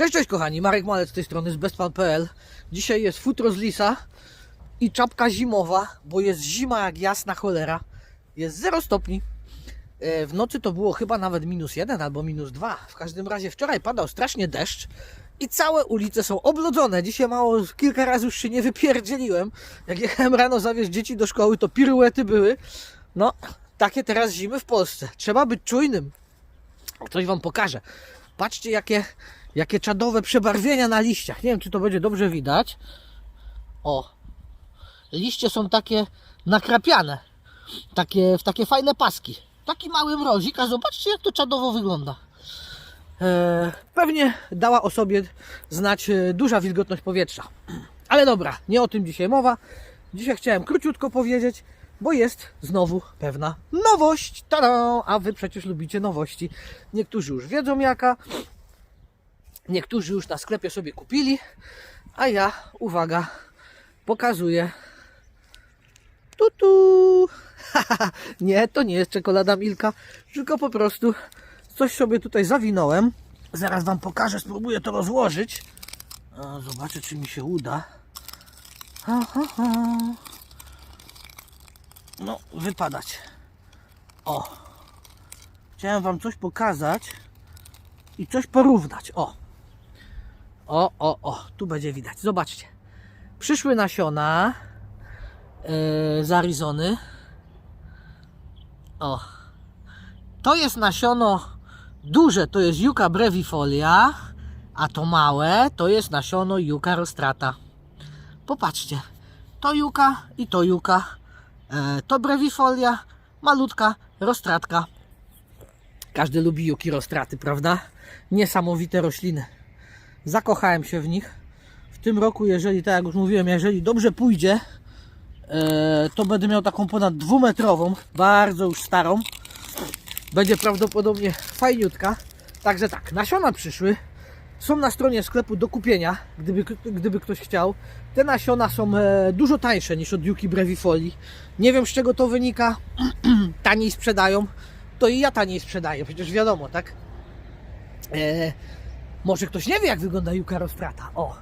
Cześć, cześć kochani, Marek Malec z tej strony z bestfan.pl Dzisiaj jest futro z lisa i czapka zimowa, bo jest zima jak jasna cholera. Jest 0 stopni. E, W nocy to było chyba nawet minus 1 albo minus 2. W każdym razie wczoraj padał strasznie deszcz i całe ulice są oblodzone. Dzisiaj mało, kilka razy już się nie wypierdzieliłem. Jak jechałem rano zawieźć dzieci do szkoły, to piruety były. No, takie teraz zimy w Polsce. Trzeba być czujnym. Coś Wam pokażę. Patrzcie, jakie, jakie czadowe przebarwienia na liściach. Nie wiem, czy to będzie dobrze widać. O, liście są takie nakrapiane. Takie, w takie fajne paski. Taki mały mrozik, a zobaczcie, jak to czadowo wygląda. E, pewnie dała o sobie znać e, duża wilgotność powietrza. Ale dobra, nie o tym dzisiaj mowa. Dzisiaj chciałem króciutko powiedzieć, bo jest znowu pewna nowość. Tada! A wy przecież lubicie nowości. Niektórzy już wiedzą jaka, niektórzy już na sklepie sobie kupili, a ja, uwaga, pokazuję. Tutu! nie, to nie jest czekolada Milka, tylko po prostu coś sobie tutaj zawinąłem. Zaraz Wam pokażę, spróbuję to rozłożyć. Zobaczę, czy mi się uda. No, wypadać. O. Chciałem Wam coś pokazać i coś porównać. O. O, o, o. Tu będzie widać. Zobaczcie. Przyszły nasiona yy, z Arizony. O. To jest nasiono duże, to jest Yucca brevifolia, a to małe to jest nasiono Yucca rostrata. Popatrzcie. To Yucca i to Yucca. E, to brevifolia, malutka roztratka. Każdy lubi Yuki rostraty, prawda? Niesamowite rośliny. Zakochałem się w nich. W tym roku, jeżeli, tak jak już mówiłem, jeżeli dobrze pójdzie, e, to będę miał taką ponad dwumetrową, bardzo już starą. Będzie prawdopodobnie fajniutka. Także tak, nasiona przyszły. Są na stronie sklepu do kupienia, gdyby, gdyby ktoś chciał. Te nasiona są e, dużo tańsze niż od Yuki Brevifoli. Nie wiem z czego to wynika. taniej sprzedają. To i ja taniej sprzedaję, przecież wiadomo, tak? Może ktoś nie wie jak wygląda Yuka Rostrata. O,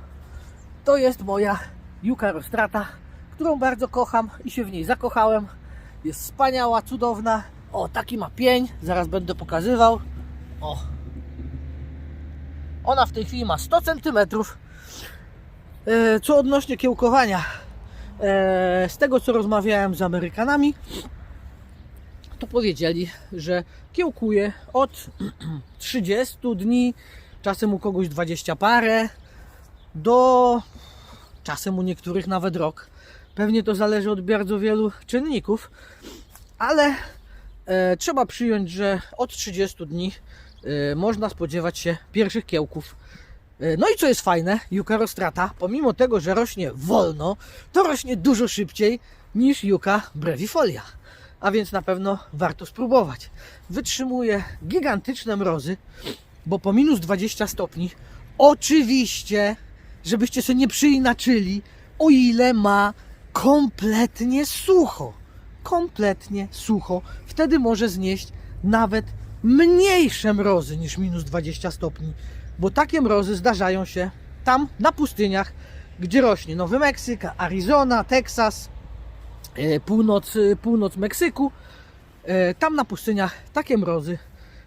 to jest moja Yuka Rostrata, którą bardzo kocham i się w niej zakochałem. Jest wspaniała, cudowna. O, taki ma pień, zaraz będę pokazywał. O, ona w tej chwili ma 100 cm. E, Co odnośnie kiełkowania, e, z tego co rozmawiałem z Amerykanami, to powiedzieli, że kiełkuje od 30 dni, czasem u kogoś 20 parę, do czasem u niektórych nawet rok. Pewnie to zależy od bardzo wielu czynników, ale e, trzeba przyjąć, że od 30 dni e, można spodziewać się pierwszych kiełków. E, No i co jest fajne, Juka rostrata, pomimo tego, że rośnie wolno, to rośnie dużo szybciej niż Juka brevifolia. A więc na pewno warto spróbować. Wytrzymuje gigantyczne mrozy, bo po minus 20 stopni, oczywiście, żebyście sobie nie przyinaczyli, o ile ma kompletnie sucho. Kompletnie sucho. Wtedy może znieść nawet mniejsze mrozy niż minus 20 stopni, bo takie mrozy zdarzają się tam na pustyniach, gdzie rośnie Nowy Meksyk, Arizona, Teksas, e, północ, e, północ Meksyku. E, Tam na pustyniach takie mrozy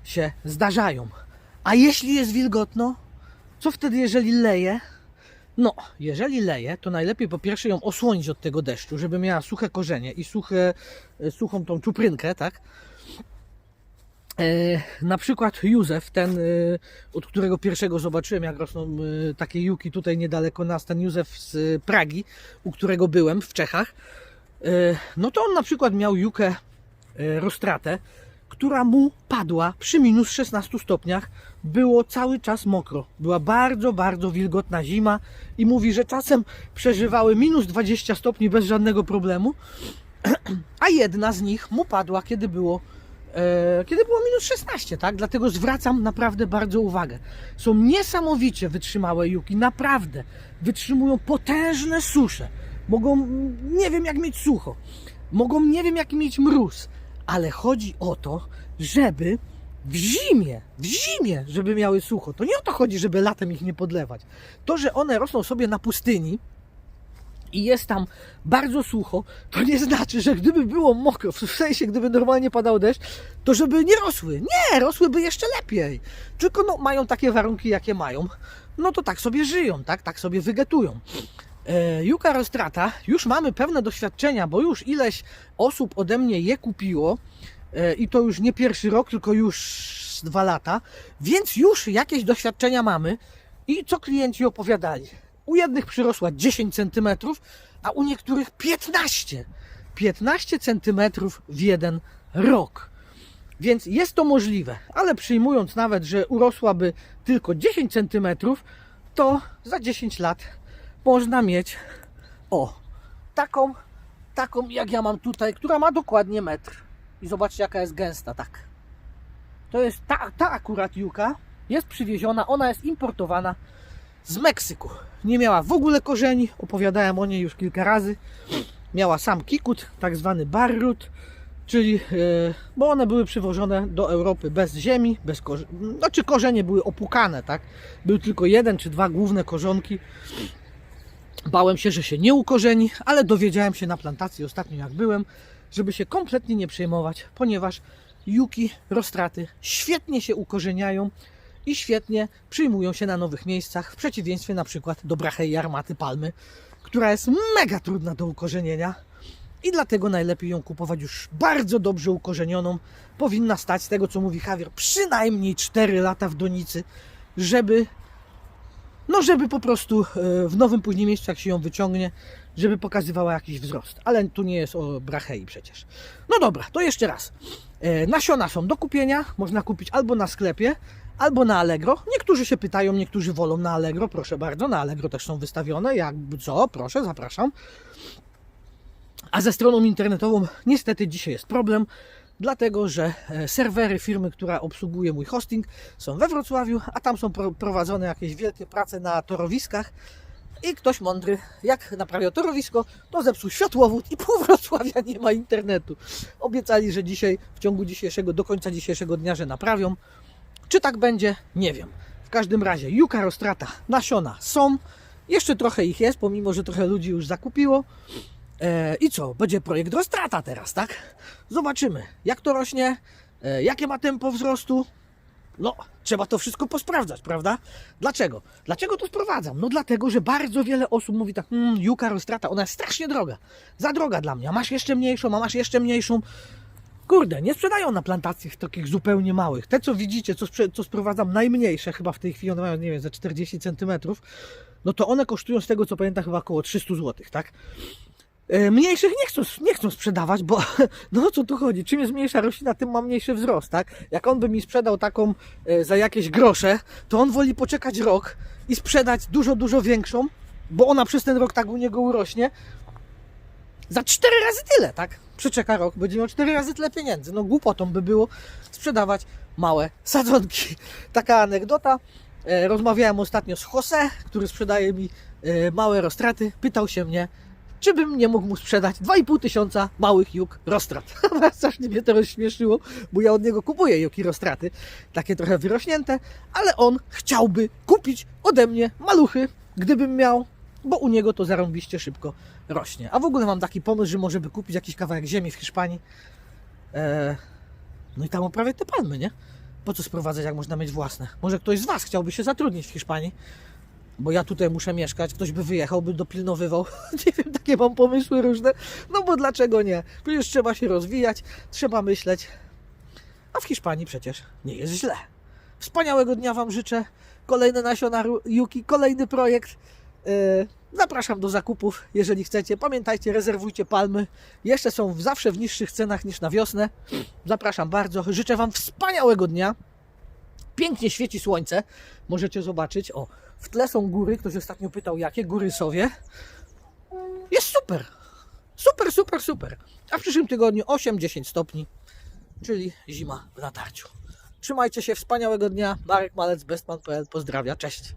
się zdarzają. A jeśli jest wilgotno, co wtedy, jeżeli leje? No, jeżeli leje, to najlepiej po pierwsze ją osłonić od tego deszczu, żeby miała suche korzenie i suche, e, suchą tą czuprynkę, tak? E, na przykład Józef, ten, e, od którego pierwszego zobaczyłem, jak rosną e, takie juki tutaj niedaleko nas, ten Józef z Pragi, u którego byłem w Czechach, e, no to on na przykład miał jukę roztratę, która mu padła przy minus 16 stopniach. Było cały czas mokro. Była bardzo, bardzo wilgotna zima i mówi, że czasem przeżywały minus 20 stopni bez żadnego problemu, a jedna z nich mu padła, kiedy było e, kiedy było minus 16, tak? Dlatego zwracam naprawdę bardzo uwagę. Są niesamowicie wytrzymałe juki, naprawdę. Wytrzymują potężne susze. Mogą, nie wiem jak mieć sucho. Mogą, nie wiem jak mieć mróz. Ale chodzi o to, żeby w zimie, w zimie, żeby miały sucho. To nie o to chodzi, żeby latem ich nie podlewać. To, że one rosną sobie na pustyni i jest tam bardzo sucho, to nie znaczy, że gdyby było mokro, w sensie gdyby normalnie padał deszcz, to żeby nie rosły. Nie, rosłyby jeszcze lepiej. Tylko no, mają takie warunki, jakie mają. No to tak sobie żyją, tak, tak sobie wygetują. E, Juka Rostrata, już mamy pewne doświadczenia, bo już ileś osób ode mnie je kupiło e, i to już nie pierwszy rok, tylko już dwa lata, więc już jakieś doświadczenia mamy i co klienci opowiadali. U jednych przyrosła 10 cm, a u niektórych 15. 15 cm w jeden rok. Więc jest to możliwe, ale przyjmując nawet, że urosłaby tylko 10 cm, to za 10 lat można mieć o taką, taką jak ja mam tutaj, która ma dokładnie metr. I zobaczcie jaka jest gęsta, tak. To jest ta, ta akurat juka jest przywieziona, ona jest importowana z Meksyku. Nie miała w ogóle korzeni, opowiadałem o niej już kilka razy. Miała sam kikut, tak zwany barrut, czyli, e, bo one były przywożone do Europy bez ziemi, bez korzeni. Znaczy korzenie były opłukane, tak? Był tylko jeden czy dwa główne korzonki. Bałem się, że się nie ukorzeni, ale dowiedziałem się na plantacji ostatnio jak byłem, żeby się kompletnie nie przejmować, ponieważ juki, rostraty świetnie się ukorzeniają i świetnie przyjmują się na nowych miejscach, w przeciwieństwie na przykład do brachei armaty palmy, która jest mega trudna do ukorzenienia i dlatego najlepiej ją kupować już bardzo dobrze ukorzenioną. Powinna stać, z tego co mówi Javier, przynajmniej 4 lata w donicy, żeby no żeby po prostu e, w nowym później miejscu, jak się ją wyciągnie, żeby pokazywała jakiś wzrost. Ale tu nie jest o brachei przecież. No dobra, to jeszcze raz. E, Nasiona są do kupienia, można kupić albo na sklepie, albo na Allegro. Niektórzy się pytają, niektórzy wolą na Allegro, proszę bardzo, na Allegro też są wystawione, jakby co, proszę, zapraszam. A ze stroną internetową niestety dzisiaj jest problem, dlatego że e, serwery firmy, która obsługuje mój hosting, są we Wrocławiu, a tam są pro- prowadzone jakieś wielkie prace na torowiskach. I ktoś mądry, jak naprawiał torowisko, to zepsuł światłowód i pół Wrocławia nie ma internetu. Obiecali, że dzisiaj, w ciągu dzisiejszego, do końca dzisiejszego dnia, że naprawią. Czy tak będzie? Nie wiem. W każdym razie, juka rostrata, nasiona są. Jeszcze trochę ich jest, pomimo, że trochę ludzi już zakupiło. E, I co? Będzie projekt Rostrata teraz, tak? Zobaczymy, jak to rośnie, e, jakie ma tempo wzrostu. No, trzeba to wszystko posprawdzać, prawda? Dlaczego? Dlaczego to sprowadzam? No dlatego, że bardzo wiele osób mówi tak, mmm, Juka Rostrata, ona jest strasznie droga. Za droga dla mnie, a masz jeszcze mniejszą, a masz jeszcze mniejszą. Kurde, nie sprzedają na plantacjach takich zupełnie małych. Te, co widzicie, co, co sprowadzam, najmniejsze, chyba w tej chwili one mają, nie wiem, za 40 cm, no to one kosztują z tego, co pamiętam, chyba około 300 zł, tak? E, Mniejszych nie chcą, nie chcą sprzedawać, bo no o co tu chodzi? Czym jest mniejsza roślina, tym ma mniejszy wzrost, tak? Jak on by mi sprzedał taką e, za jakieś grosze, to on woli poczekać rok i sprzedać dużo, dużo większą, bo ona przez ten rok tak u niego urośnie, za cztery razy tyle, tak? Przeczeka rok, będzie miał cztery razy tyle pieniędzy. No głupotą by było sprzedawać małe sadzonki. Taka anegdota. E, Rozmawiałem ostatnio z Jose, który sprzedaje mi małe rostraty. Pytał się mnie, czy bym nie mógł mu sprzedać 2,5 tysiąca małych juk rostrat. Strasznie mnie to rozśmieszyło, bo ja od niego kupuję juki rostraty, takie trochę wyrośnięte, ale on chciałby kupić ode mnie maluchy, gdybym miał, bo u niego to zarąbiście szybko rośnie. A w ogóle mam taki pomysł, że może by kupić jakiś kawałek ziemi w Hiszpanii, e, no i tam uprawiać te palmy, nie? Po co sprowadzać, jak można mieć własne? Może ktoś z Was chciałby się zatrudnić w Hiszpanii? Bo ja tutaj muszę mieszkać, ktoś by wyjechał, by dopilnowywał. Nie wiem, takie mam pomysły różne. No bo dlaczego nie? Przecież trzeba się rozwijać, trzeba myśleć. A w Hiszpanii przecież nie jest źle. Wspaniałego dnia Wam życzę. Kolejne nasiona Yuki, kolejny projekt. Yy, Zapraszam do zakupów, jeżeli chcecie. Pamiętajcie, rezerwujcie palmy. Jeszcze są zawsze w niższych cenach niż na wiosnę. Zapraszam bardzo. Życzę Wam wspaniałego dnia. Pięknie świeci słońce. Możecie zobaczyć. O, w tle są góry. Ktoś ostatnio pytał, jakie góry Sowie. Jest super. Super, super, super. A w przyszłym tygodniu 8-10 stopni, czyli zima w natarciu. Trzymajcie się, wspaniałego dnia. Marek Malec, bestman.pl. Pozdrawia, cześć.